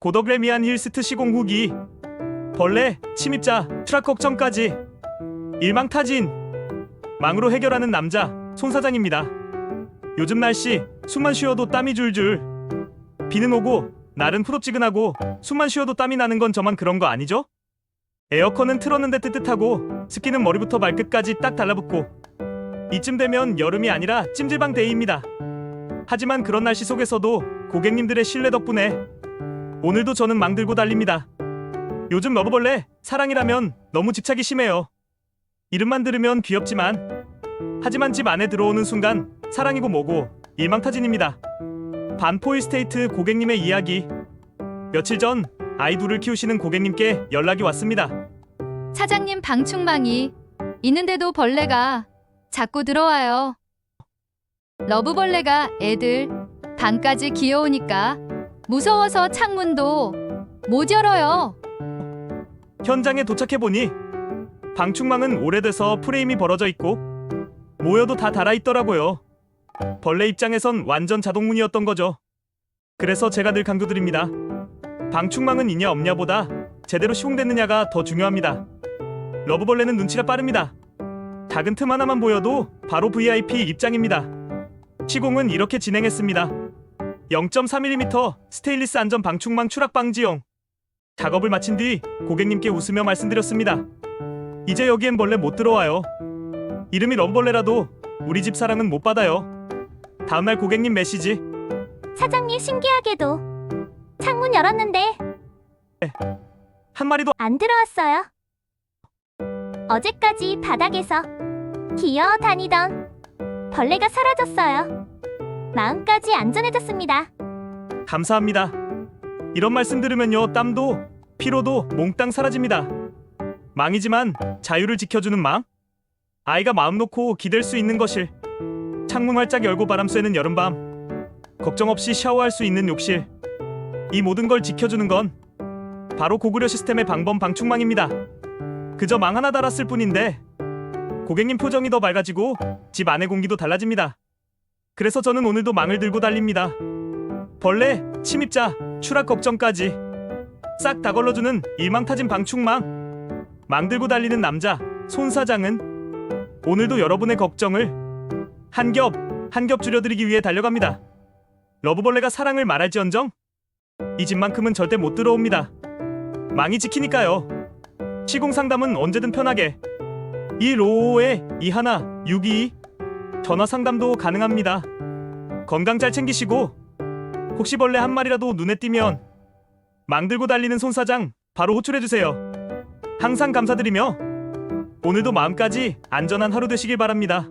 고덕레미안 힐스트 시공 후기 벌레 침입자 트럭 걱정까지 일망타진 망으로 해결하는 남자 손 사장입니다. 요즘 날씨 숨만 쉬어도 땀이 줄줄 비는 오고 날은 푸릅지근하고 숨만 쉬어도 땀이 나는 건 저만 그런 거 아니죠? 에어컨은 틀었는데 뜨뜻하고 스키는 머리부터 발끝까지 딱 달라붙고 이쯤 되면 여름이 아니라 찜질방 데이입니다. 하지만 그런 날씨 속에서도 고객님들의 신뢰 덕분에 오늘도 저는 망들고 달립니다. 요즘 러브벌레 사랑이라면 너무 집착이 심해요. 이름만 들으면 귀엽지만 하지만 집 안에 들어오는 순간 사랑이고 뭐고 일망타진입니다. 반포일 스테이트 고객님의 이야기 며칠 전 아이 둘을 키우시는 고객님께 연락이 왔습니다. 사장님 방충망이 있는데도 벌레가 자꾸 들어와요. 러브벌레가 애들 방까지 귀여우니까 무서워서 창문도 못 열어요. 현장에 도착해 보니 방충망은 오래돼서 프레임이 벌어져 있고 모여도 다 달아 있더라고요. 벌레 입장에선 완전 자동문이었던 거죠. 그래서 제가 늘 강조드립니다. 방충망은 있냐 없냐보다 제대로 시공됐느냐가 더 중요합니다. 러브벌레는 눈치가 빠릅니다. 작은 틈 하나만 보여도 바로 VIP 입장입니다. 시공은 이렇게 진행했습니다. 0.3mm 스테인리스 안전 방충망 추락 방지용 작업을 마친 뒤 고객님께 웃으며 말씀드렸습니다. 이제 여기엔 벌레 못 들어와요. 이름이 러브벌레라도 우리 집 사랑은 못 받아요. 다음날 고객님 메시지 사장님 신기하게도 창문 열었는데 한 마리도 안 들어왔어요. 어제까지 바닥에서 기어 다니던 벌레가 사라졌어요. 마음까지 안전해졌습니다. 감사합니다. 이런 말씀 들으면요 땀도 피로도 몽땅 사라집니다. 망이지만 자유를 지켜주는 망. 아이가 마음 놓고 기댈 수 있는 것일. 창문 활짝 열고 바람 쐬는 여름밤. 걱정 없이 샤워할 수 있는 욕실. 이 모든 걸 지켜주는 건 바로 고구려 시스템의 방범 방충망입니다. 그저 망 하나 달았을 뿐인데 고객님 표정이 더 맑아지고 집 안의 공기도 달라집니다. 그래서 저는 오늘도 망을 들고 달립니다. 벌레, 침입자, 추락 걱정까지 싹 다 걸러주는 일망타진 방충망. 망 들고 달리는 남자 손 사장은 오늘도 여러분의 걱정을 한 겹 한 겹 줄여드리기 위해 달려갑니다. 러브벌레가 사랑을 말할지언정 이 집만큼은 절대 못 들어옵니다. 망이 지키니까요. 시공 상담은 언제든 편하게 155에 21 622 전화 상담도 가능합니다. 건강 잘 챙기시고 혹시 벌레 한 마리라도 눈에 띄면 망들고 달리는 손 사장 바로 호출해 주세요. 항상 감사드리며 오늘도 마음까지 안전한 하루 되시길 바랍니다.